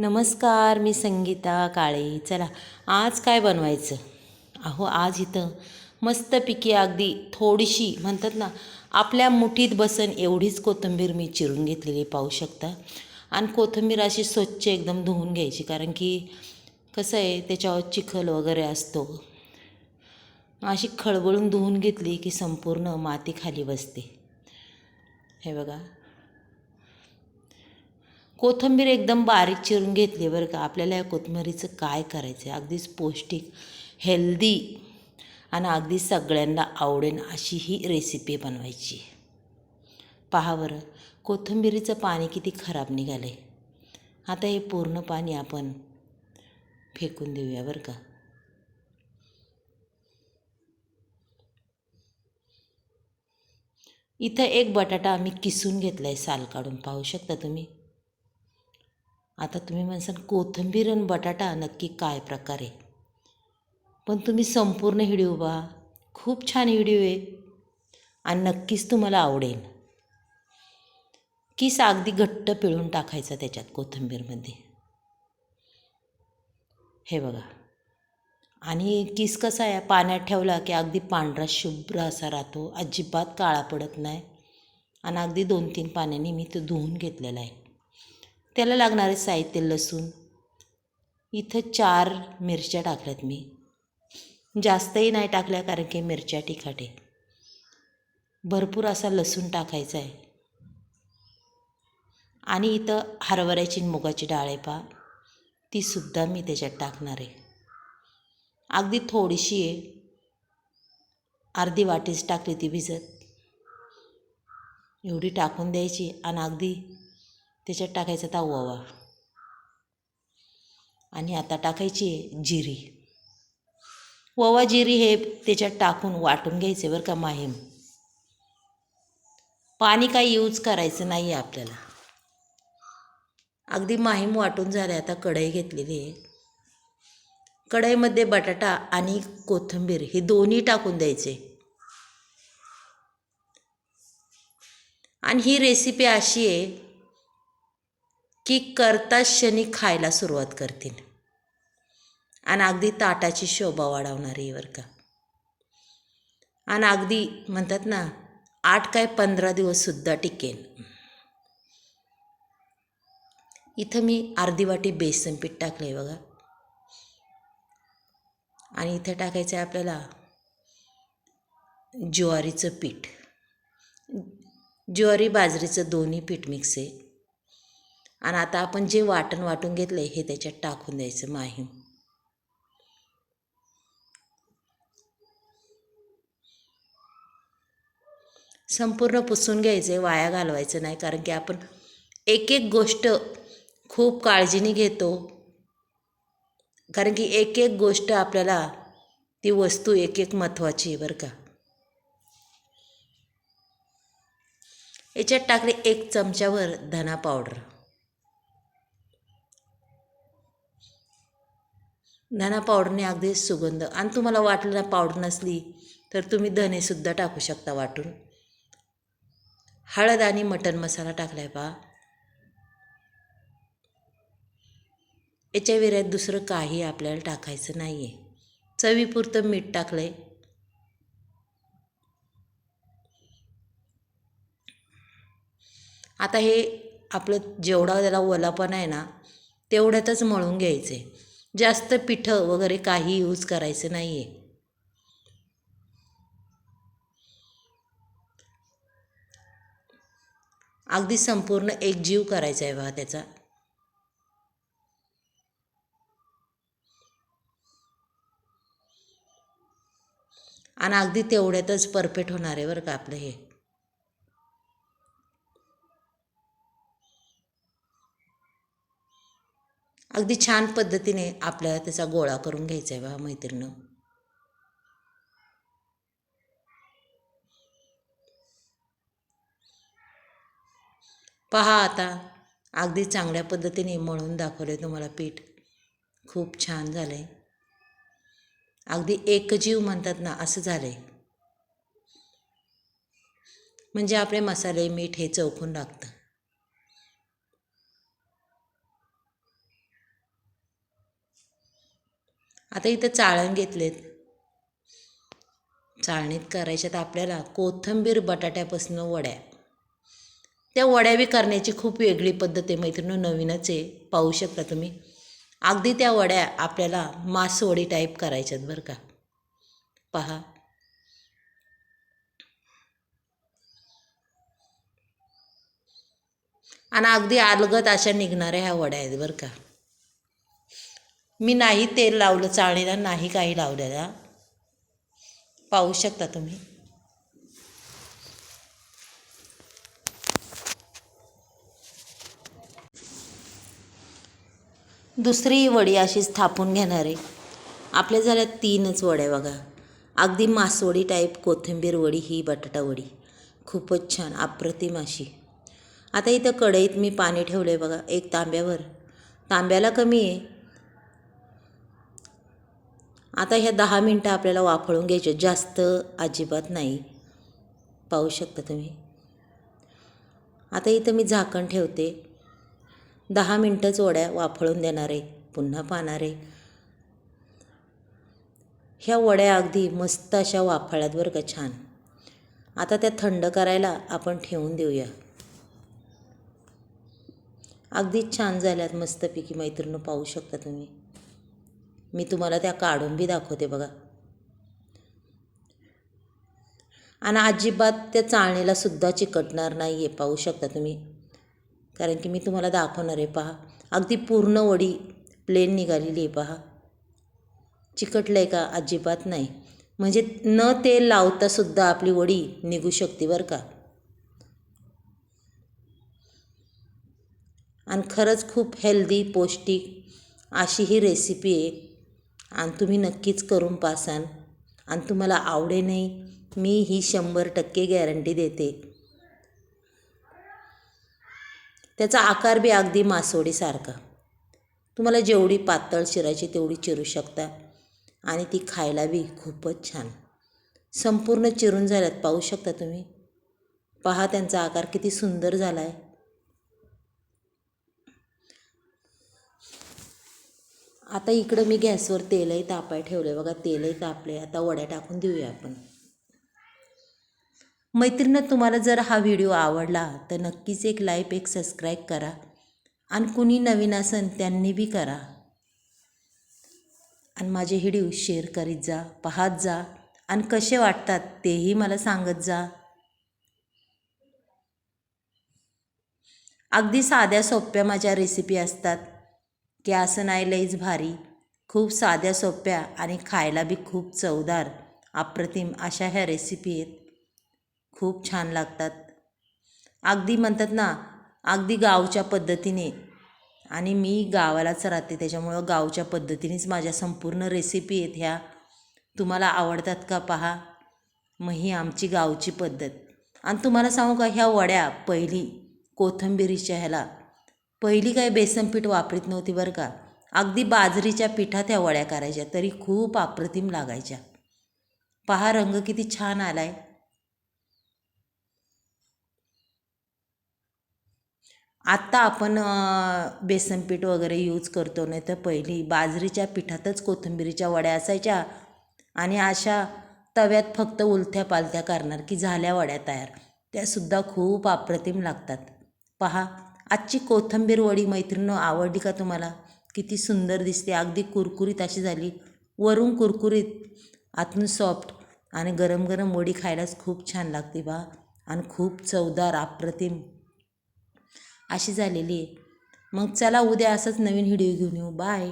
नमस्कार मी संगीता काळे. चला आज काय बनवायचं? अहो आज इथं मस्तपैकी अगदी थोडीशी म्हणतात ना आपल्या मुठीत बसन एवढीच कोथिंबीर मी चिरून घेतलेली पाहू शकता? आणि कोथिंबीर अशी स्वच्छ एकदम धुवून घ्यायची कारण की कसं आहे त्याच्यावर चिखल वगैरे असतो. अशी खळबळून धुवून घेतली की संपूर्ण माती खाली बसते. हे बघा. कोथिंबीर एकदम बारीक चिरून घेतली बरं का. आपल्याला या कोथिंबीरीचं काय करायचं आहे? अगदीच पौष्टिक हेल्दी आणि अगदी सगळ्यांना आवडेल अशी ही रेसिपी बनवायची पहा बरं कोथिंबीरीचं पाणी किती खराब निघालं आहे आता हे पूर्ण पाणी आपण फेकून देऊया बरं का. इथं एक बटाटा आम्ही किसून घेतला आहे साल काढून. पाहू शकता तुम्ही? आता तुम्ही म्हणसान कोथिंबीर आणि बटाटा नक्की काय प्रकार? आहे पण तुम्ही संपूर्ण व्हिडिओ बा खूप छान व्हिडिओ आहे. आणि नक्कीच तुम्हाला आवडेल. किस अगदी घट्ट पिळून टाकायचा त्याच्यात कोथिंबीरमध्ये. हे बघा. आणि किस कसा आहे? पाण्यात ठेवला की अगदी पांढरा शुभ्र असा राहतो. अजिबात काळा पडत नाही. आणि अगदी दोन तीन पाण्याने मी तो धुवून घेतलेला आहे. त्याला लागणारे साहित्य लसूण. इथं चार मिरच्या टाकल्यात मी. जास्तही नाही टाकल्या कारण की मिरच्या तिखट आहे. भरपूर असा लसूण टाकायचा आहे. आणि इथं हरभऱ्याची मुगाची डाळ आहे पा तीसुद्धा मी त्याच्यात टाकणार आहे. अगदी थोडीशी आहे. अर्धी वाटीच टाकली ती भिजत. एवढी टाकून द्यायची आणि अगदी त्याच्यात टाकायचा ता ओवा आणि आता टाकायची आहे जिरी. ओवा जिरी हे त्याच्यात टाकून वाटून घ्यायचे बरं का माहीम. पाणी काही यूज करायचं नाही आहे आपल्याला. अगदी माहीम वाटून झाले आता कढई घेतलेली आहे. कढईमध्ये बटाटा आणि कोथिंबीर हे दोन्ही टाकून द्यायचे. आणि ही रेसिपी अशी आहे की करता क्षणी खायला सुरुवात करतील. आणि अगदी ताटाची शोभा वाढवणारी वर का. आणि अगदी म्हणतात ना आठ काय पंधरा दिवससुद्धा टिकेल इथं मी अर्धी वाटी बेसन पीठ टाकलं आहे बघा. आणि इथं टाकायचं आहे आपल्याला ज्वारीचं पीठ. ज्वारी बाजरीचं दोन्ही पीठ मिक्स आहे. आणि आता आपण जे वाटण वाटून घेतलं आहे हे त्याच्यात टाकून द्यायचं माहीम. संपूर्ण पुसून घ्यायचं आहे वाया घालवायचं नाही कारण की आपण एक एक गोष्ट खूप काळजीने घेतो. कारण की एक एक गोष्ट आपल्याला ती वस्तू एक एक महत्त्वाची आहे बरं का. याच्यात टाकले एक चमच्यावर धना पावडर. धना पावडरने अगदी सुगंध. आणि तुम्हाला वाटलं ना पावडर नसली तर तुम्ही धनेसुद्धा टाकू शकता वाटून. हळद आणि मटन मसाला टाकला आहे पहा याच्या विर्यात दुसरं काही आपल्याला टाकायचं नाही आहे चवीपुरतं मीठ टाकलं आहे आता हे आपलं जेवढा त्याला ओलापण आहे ना तेवढ्यातच मळून घ्यायचं आहे जास्त पिठं वगैरे काही यूज करायचं नाही आहे अगदी संपूर्ण एक जीव करायचा आहे बघा त्याचा. आणि अगदी तेवढ्यातच परफेक्ट होणार आहे बरं का आपलं हे. अगदी छान पद्धतीने आपल्याला त्याचा गोळा करून घ्यायचा आहे बा मैत्रिणं पहा आता अगदी चांगल्या पद्धतीने मळून दाखवले तुम्हाला पीठ. खूप छान झालं आहे अगदी एकजीव म्हणतात ना असं झालं आहे म्हणजे आपले मसाले मीठ हे चौकून लागतं. आता इथं चाळण घेतलेत. चाळणीत करायच्यात आपल्याला कोथिंबीर बटाट्यापासून वड्या. त्या वड्या बी करण्याची खूप वेगळी पद्धत आहे मैत्रिणी नवीनच आहे पाहू शकता तुम्ही. अगदी त्या वड्या आपल्याला मासवडी टाईप करायच्यात बरं का. पहा. आणि अगदी अलगद अशा निघणाऱ्या ह्या वड्या आहेत बरं का. मी नाही तेल लावलं चाळणीला नाही काही लावलेला. पाहू शकता तुम्ही. दुसरी वडी अशीच थापून घेणार आहे. आपल्या झाल्या तीनच वड्या बघा. अगदी मासवडी टाईप कोथिंबीर वडी ही बटाटा वडी. खूपच छान अप्रतिम अशी. आता इथं कढईत मी पाणी ठेवलं आहे बघा एक तांब्यावर. तांब्याला कमी आहे. आता ह्या दहा मिनटं आपल्याला वाफळून घ्यायचे. जास्त अजिबात नाही. पाहू शकता तुम्ही. आता इथं मी झाकण ठेवते. दहा मिनटंच वड्या वाफळून देणार आहे. पुन्हा पाहणार आहे. ह्या वड्या अगदी मस्त अशा वाफळ्यात बरं का छान. आता त्या थंड करायला आपण ठेवून देऊया. अगदीच छान झाल्यात मस्तपैकी मैत्रिणी पाहू शकता तुम्ही. मी तुम्हाला त्या काढून बी दाखवते बघा. आणि अजिबात त्या चाळणीला सुद्धा चिकटणार नाही आहे पाहू शकता तुम्ही. कारण की मी तुम्हाला दाखवणार आहे पहा. अगदी पूर्ण वडी प्लेन निघालेली आहे पहा. चिकटलं आहे का? अजिबात नाही. म्हणजे न तेल लावता सुद्धा आपली वडी निघू शकते बरं का. आणि खरंच खूप हेल्दी पौष्टिक अशी ही रेसिपी आहे. आणि तुम्ही नक्कीच करून पासाल आणि तुम्हाला आवडे नाही मी ही शंभर टक्के गॅरंटी देते. त्याचा आकार बी अगदी मासोडीसारखा. तुम्हाला जेवढी पातळ चिरायची तेवढी चिरू शकता. आणि ती खायला बी खूपच छान. संपूर्ण चिरून झाल्यात पाहू शकता तुम्ही. पहा त्यांचा आकार किती सुंदर झाला आहे आता इकडं मी गॅसवर तेलही तापाय ठेवले बघा तेलही तापले आता वड्या टाकून देऊया आपण. मैत्रिणं तुम्हाला जर हा व्हिडिओ आवडला तर नक्कीच एक लाईक एक सबस्क्राईब करा. आणि कुणी नवीन असन त्यांनी बी करा. आणि माझे व्हिडिओ शेअर करीत जा पाहत जा. आणि कसे वाटतात तेही मला सांगत जा. अगदी साध्या सोप्या माझ्या रेसिपी असतात. की असं नाही लईच भारी. खूप साध्या सोप्या आणि खायला बी खूप चवदार अप्रतिम अशा ह्या रेसिपी आहेत. खूप छान लागतात. अगदी म्हणतात ना अगदी गावच्या पद्धतीने. आणि मी गावालाच राहते त्याच्यामुळं गावच्या पद्धतीनेच माझ्या संपूर्ण रेसिपी आहेत ह्या. तुम्हाला आवडतात का पहा? मग ही आमची गावची पद्धत. आणि तुम्हाला सांगू का ह्या वड्या पहिली कोथंबिरीच्या ह्याला पहिली काय बेसन पीठ वापरीत नव्हती बरं का. अगदी बाजरीच्या पिठात त्या वड्या करायच्या तरी खूप अप्रतिम लागायच्या. पहा रंग किती छान आलाय. आत्ता आपण बेसन पीठ वगैरे यूज करतो नाही तर पहिली बाजरीच्या पिठातच कोथिंबिरीच्या वड्या असायच्या आणि अशा तव्यात फक्त उलथ्या पालथ्या करणार की झाल्या वड्या तयार. त्यासुद्धा खूप अप्रतिम लागतात. पहा. आजची कोथिंबीर वडी मैत्रिणं आवडली का तुम्हाला? किती सुंदर दिसते. अगदी कुरकुरीत अशी झाली. वरून कुरकुरीत आतून सॉफ्ट आणि गरम गरम वडी खायलाच खूप छान लागते बा. आणि खूप चवदार अप्रतिम अशी झालेली आहे. मग चला उद्या असंच नवीन व्हिडिओ घेऊन येऊ. बाय